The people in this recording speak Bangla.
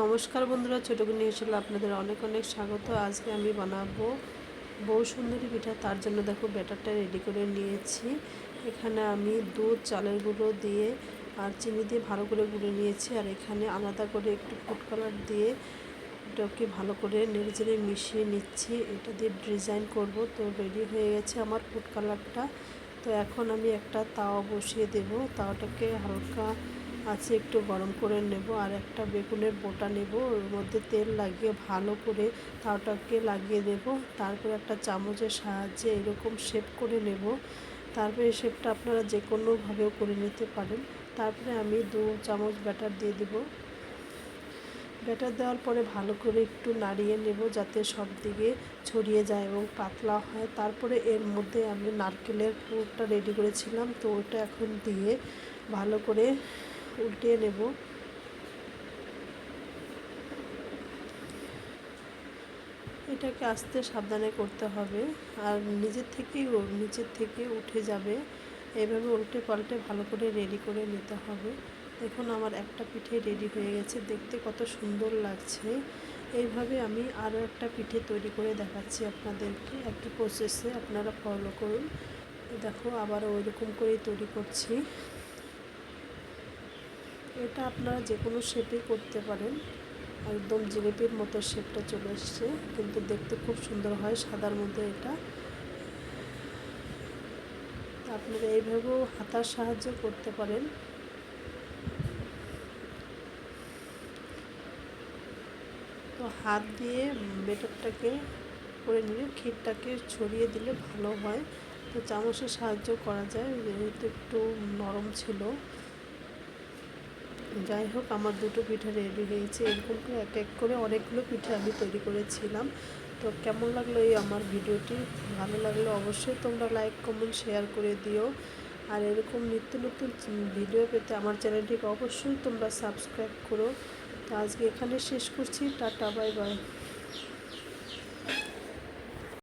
নমস্কার বন্ধুরা ছোটো নিয়ে এসেছিল আপনাদের অনেক অনেক স্বাগত। আজকে আমি বানাবো বউ সুন্দরী পিঠা, তার জন্য দেখো ব্যাটারটা রেডি করে নিয়েছি। এখানে আমি দুধ, চালের গুঁড়ো দিয়ে আর চিনি দিয়ে ভালো করে গুঁড়ে নিয়েছি। আর এখানে আলাদা করে একটু ফুড কালার দিয়ে এটাকে ভালো করে নেড়ে মিশিয়ে নিচ্ছি। এটা দিয়ে ডিজাইন করব। তো রেডি হয়ে গেছে আমার ফুড কালারটা তো এখন আমি একটা তাওয়া বসিয়ে দেব। তাওয়াটাকে হালকা আছে, একটু গরম করে নেব আর একটা বেগুনের বোটা নেব। ওর মধ্যে তেল লাগিয়ে ভালো করে তাওটাকে লাগিয়ে দেব। তারপরে একটা চামচের সাহায্যে এরকম শেপ করে নেব। তারপরে শেপটা আপনারা যে কোনোভাবেও করে নিতে পারেন। তারপরে আমি দু চামচ ব্যাটার দিয়ে দেব। ব্যাটার দেওয়ার পরে ভালো করে একটু নাড়িয়ে নেব যাতে সব দিকে ছড়িয়ে যায় এবং পাতলা হয়। তারপরে এর মধ্যে আমি নারকেলের পুরটা রেডি করেছিলাম। তো ওটা এখন দিয়ে ভালো করে উল্টিয়ে নেব। এটাকে আস্তে সাবধানে করতে হবে। আর নিজের থেকেই নিচের থেকে উঠে যাবে। এভাবে উল্টে পাল্টে ভালো করে রেডি করে নিতে হবে। দেখুন আমার একটা পিঠে রেডি হয়ে গেছে। দেখতে কত সুন্দর লাগছে। এইভাবে আমি আরও একটা পিঠে তৈরি করে দেখাচ্ছি আপনাদেরকে। একই প্রসেসে আপনারা ফলো করুন। দেখো আবার ওই রকম করেই তৈরি করছি। এটা আপনারা যে কোনো শেপে করতে পারেন। একদম জিলেপির মতো শেপটা চলে এসছে, কিন্তু দেখতে খুব সুন্দর হয়, সাদার মধ্যে এটা। আপনারা এইভাবেও হাতার সাহায্য করতে পারেন। তো হাত দিয়ে বেটারটাকে করে নিলে ক্ষীরটাকে ছড়িয়ে দিলে ভালো হয়। তো চামচের সাহায্য করা যায়, যেহেতু একটু নরম ছিল। যাই হোক, আমার দুটো পিঠা রেডি হয়েছে। এরকম করে এক এক করে অনেকগুলো পিঠা আমি তৈরি করেছিলাম। তো কেমন লাগল এই আমার ভিডিওটি? ভালো লাগল অবশ্যই তোমরা লাইক কমেন্ট শেয়ার করে দিও। আর এরকম নিত্য নতুন ভিডিও পেতে আমার চ্যানেলটিকে অবশ্যই তোমরা সাবস্ক্রাইব করো। তো আজকে এখানে শেষ করছি। Tata bye bye